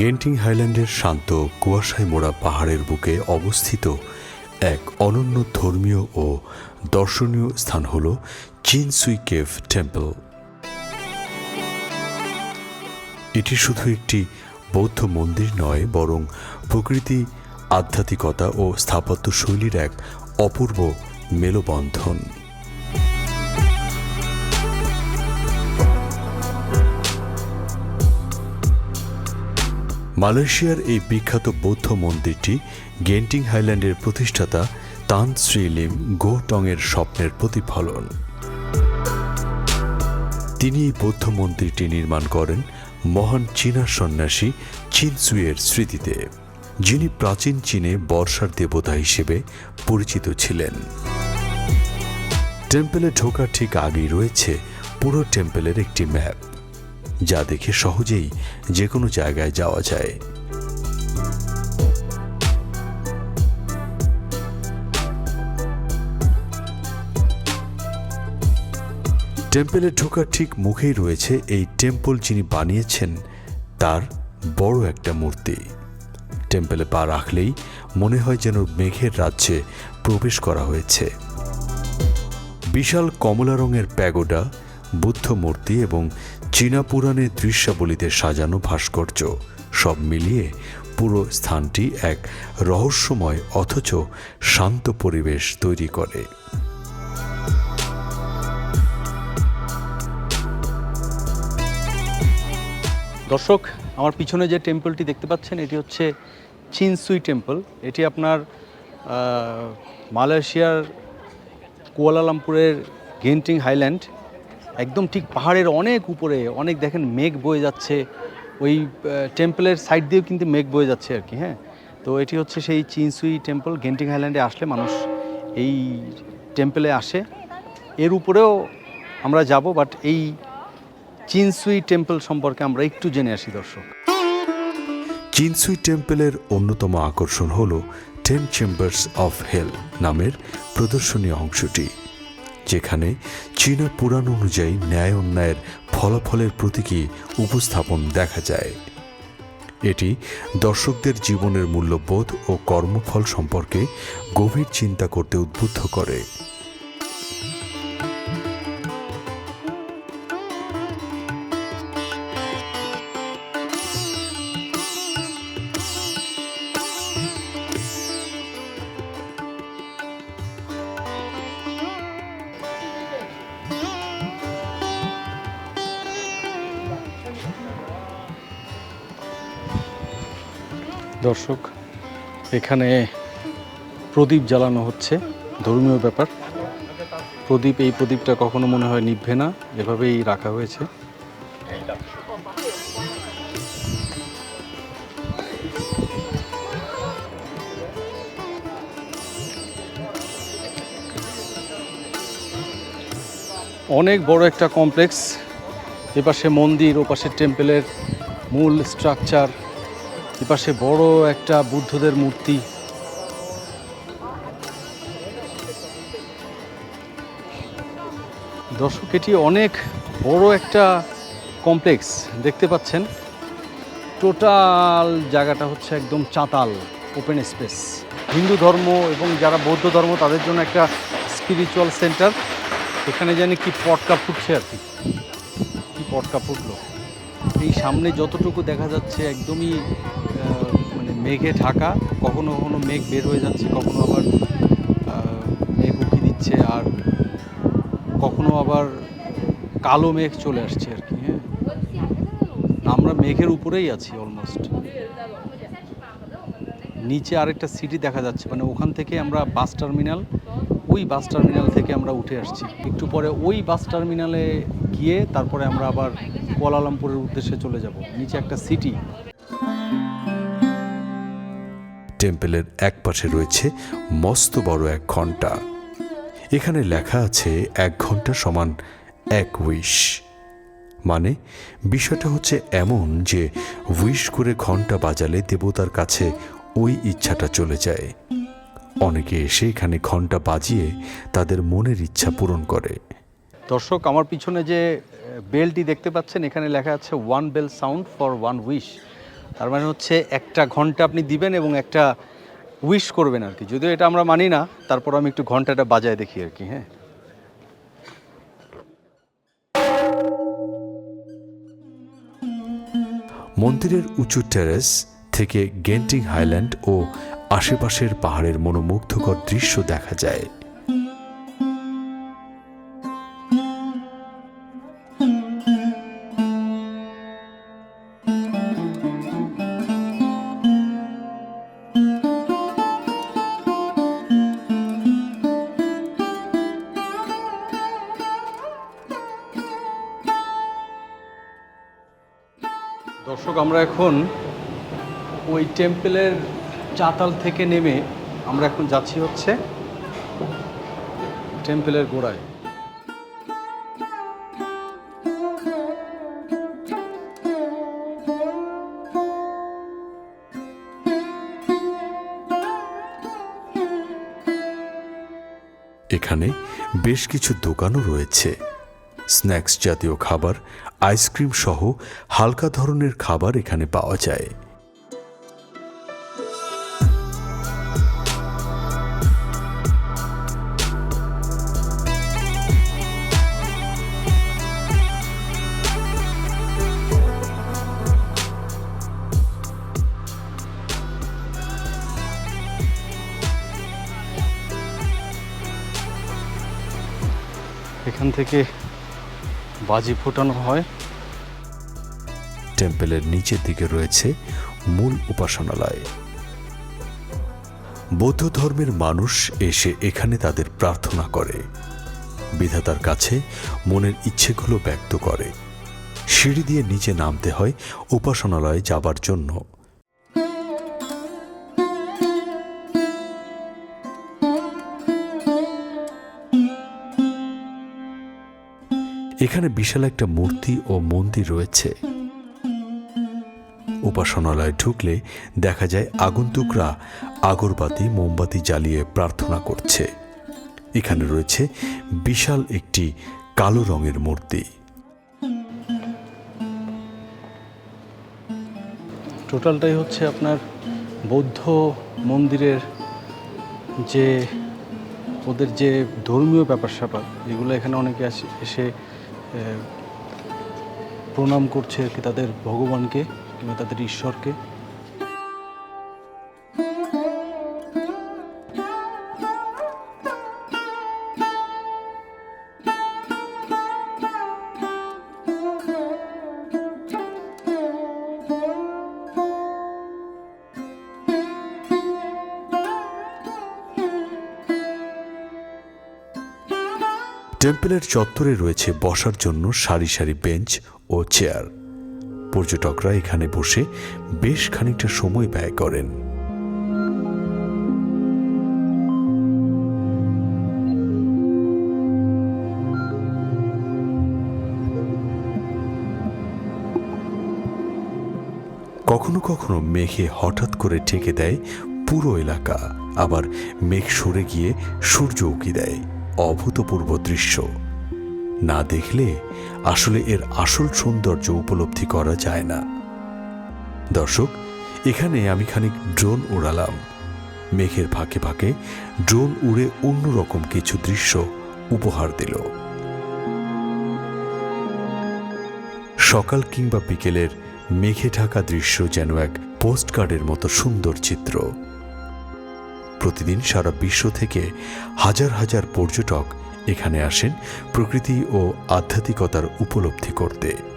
Genting হাইল্যান্ডের শান্ত কুয়াশায় মোড়া পাহাড়ের বুকে অবস্থিত এক অনন্য ধর্মীয় ও দর্শনীয় স্থান হল চিনসুই কেভ টেম্পল। এটি শুধু একটি বৌদ্ধ মন্দির নয়, বরং প্রকৃতি, আধ্যাত্মিকতা ও স্থাপত্য শৈলীর এক অপূর্ব মেলবন্ধন। মালয়েশিয়ার এই বিখ্যাত বৌদ্ধ মন্দিরটি গেন্টিং হাইল্যান্ডের প্রতিষ্ঠাতা তান শ্রীলিম গো টংয়ের স্বপ্নের প্রতিফলন। তিনি এই বৌদ্ধ মন্দিরটি নির্মাণ করেন মহান চীনা সন্ন্যাসী চিনসুয়ের স্মৃতিতে, যিনি প্রাচীন চীনে বর্ষার দেবতা হিসেবে পরিচিত ছিলেন। টেম্পলে ঢোকার ঠিক আগেই রয়েছে পুরো টেম্পলের একটি ম্যাপ। যা দেখে সহজেই যে কোনো জায়গায় যাওয়া যায়। টেম্পেলে ঢোকার ঠিক মুখেই রয়েছে এই টেম্পল যিনি বানিয়েছেন, তার বড় একটা মূর্তি। টেম্পেলে পা রাখলেই মনে হয় যেন মেঘের রাজ্যে প্রবেশ করা হয়েছে। বিশাল কমলা রঙের প্যাগোডা বুদ্ধ মূর্তি এবং চীনা পুরাণের দৃশ্যাবলীতে সাজানো ভাস্কর্য। সব মিলিয়ে পুরো স্থানটি এক রহস্যময় অথচ শান্ত পরিবেশ তৈরি করে। দর্শক, আমার পিছনে যে টেম্পলটি দেখতে পাচ্ছেন, এটি হচ্ছে চিনসুই টেম্পল এটি আপনার মালয়েশিয়ার কুয়ালালামপুরের গেন্টিং হাইল্যান্ড। একদম ঠিক পাহাড়ের অনেক উপরে, অনেক দেখেন মেঘ বয়ে যাচ্ছে। ওই টেম্পলের সাইড দিয়েও কিন্তু মেঘ বয়ে যাচ্ছে আর কি হ্যাঁ? তো এটি হচ্ছে সেই চিনসুই টেম্পল গেন্টিং হাইল্যান্ডে আসলে মানুষ এই টেম্পলে আসে। এর উপরেও আমরা যাব বাট এই চিনসুই টেম্পল সম্পর্কে আমরা একটু জেনে আসি, দর্শক। চিনসুই টেম্পলের অন্যতম আকর্ষণ হল টেন চেম্বার্স অফ হেল নামের প্রদর্শনী অংশটি। যেখানে চীনা পুরাণ অনুযায়ী ন্যায় অন্যায়ের ফলাফলের প্রতীকী উপস্থাপন দেখা যায়। এটি দর্শকদের জীবনের মূল্যবোধ ও কর্মফল সম্পর্কে গভীর চিন্তা করতে উদ্বুদ্ধ করে। দর্শক, এখানে প্রদীপ জ্বালানো হচ্ছে, ধর্মীয় ব্যাপার। প্রদীপ, এই প্রদীপটা কখনো মনে হয় নিভবে না, এভাবেই রাখা হয়েছে। অনেক বড় একটা কমপ্লেক্স, এপাশে মন্দির, ওপাশে টেম্পেলের মূল স্ট্রাকচার। এপাশে বড় একটা বুদ্ধদের মূর্তি। দর্শক, এটি অনেক বড় একটা কমপ্লেক্স, দেখতে পাচ্ছেন? টোটাল জায়গাটা হচ্ছে একদম চাতাল ওপেন স্পেস হিন্দু ধর্ম এবং যারা বৌদ্ধ ধর্ম, তাদের জন্য একটা স্পিরিচুয়াল সেন্টার এখানে জানি কি পটকা ফুটছে আর কি। কি পটকা ফুটলো। এই সামনে যতটুকু দেখা যাচ্ছে, একদমই মেঘে ঢাকা, কখনো কখনো মেঘ বের হয়ে যাচ্ছে, কখনো আবার মেঘ উঁকি দিচ্ছে আর কখনো আবার কালো মেঘ চলে আসছে আর কি হ্যাঁ। আমরা মেঘের উপরেই আছি অলমোস্ট নিচে আরেকটা সিটি দেখা যাচ্ছে মানে ওখান থেকে আমরা বাস টার্মিনাল ওই বাস টার্মিনাল থেকে আমরা উঠে আসছি। একটু পরে ওই বাস টার্মিনালে গিয়ে তারপরে আমরা আবার কুয়ালালামপুরের উদ্দেশ্যে চলে যাব। নিচে একটা সিটি টেম্পলের এক পাশে রয়েছে মস্ত বড় এক ঘণ্টা এখানে লেখা আছে এক ঘণ্টা সমান এক উইশ। মানে বিষয়টা হচ্ছে এমন যে উইশ করে ঘণ্টা বাজালে দেবতার কাছে ওই ইচ্ছাটা চলে যায়। অনেকে এসে এখানে ঘণ্টা বাজিয়ে তাদের মনের ইচ্ছা পূরণ করে। দর্শক, আমার পিছনে যে বেলটি দেখতে পাচ্ছেন, এখানে লেখা আছে one bell sound for one wish তার মানে হচ্ছে একটা ঘণ্টা আপনি দিবেন এবং একটা উইশ করবেন আর কি। যদিও এটা আমরা মানি না, তারপর আমি একটু ঘন্টাটা বাজায় দেখি আর কি হ্যাঁ। মন্দিরের উঁচু টেরেস থেকে গেন্টিং হাইল্যান্ড ও আশেপাশের পাহাড়ের মনোমুগ্ধকর দৃশ্য দেখা যায়। দর্শক, আমরা এখন ওই টেম্পেলের চাতাল থেকে নেমে আমরা এখন যাচ্ছি হচ্ছে টেম্পেলের গোড়ায়। এখানে বেশ কিছু দোকানও রয়েছে। স্ন্যাক্স জাতীয় খাবার আইসক্রিম সহ হালকা ধরনের খাবার এখানে পাওয়া যায়। এখান থেকে বাজি ফোটানো হয়। টেম্পেলের নিচের দিকে রয়েছে মূল উপাসনালয়। বৌদ্ধ ধর্মের মানুষ এসে এখানে তাদের প্রার্থনা করে। বিধাতার কাছে মনের ইচ্ছেগুলো ব্যক্ত করে। সিঁড়ি দিয়ে নিচে নামতে হয় উপাসনালয়ে যাবার জন্য। এখানে বিশাল একটা মূর্তি ও মন্দির রয়েছে। উপাসনালয়ে ঢুকলে দেখা যায় আগন্তুকরা আগরবাতি, মোমবাতি জ্বালিয়ে প্রার্থনা করছে। এখানে রয়েছে বিশাল একটি কালো রঙের মূর্তি। টোটালটাই হচ্ছে আপনার বৌদ্ধ মন্দিরের যে ওদের যে ধর্মীয় ব্যাপার স্যাপার এগুলো এখানে অনেকে এসে প্রণাম করছে আর কি তাদের ভগবানকে। কিংবা তাদের ঈশ্বরকে। টেম্পেলের চত্বরে রয়েছে বসার জন্য সারি সারি বেঞ্চ ও চেয়ার। পর্যটকরা এখানে বসে বেশ খানিকটা সময় ব্যয় করেন। কখনো কখনো মেঘে হঠাৎ করে ঠেকে দেয় পুরো এলাকা, আবার মেঘ সরে গিয়ে সূর্য উকি দেয়। অভূতপূর্ব দৃশ্য। না দেখলে আসলে এর আসল সৌন্দর্য উপলব্ধি করা যায় না। দর্শক, এখানে আমি খানিক ড্রোন উড়ালাম। মেঘের ফাঁকে ফাঁকে ড্রোন উড়ে অন্যরকম কিছু দৃশ্য উপহার দিল। সকাল কিংবা বিকেলের মেঘে ঢাকা দৃশ্য যেন এক পোস্টকার্ডের মতো সুন্দর চিত্র। প্রতিদিন সারা বিশ্ব থেকে হাজার হাজার পর্যটক এখানে আসেন প্রকৃতি ও আধ্যাত্মিকতার উপলব্ধি করতে।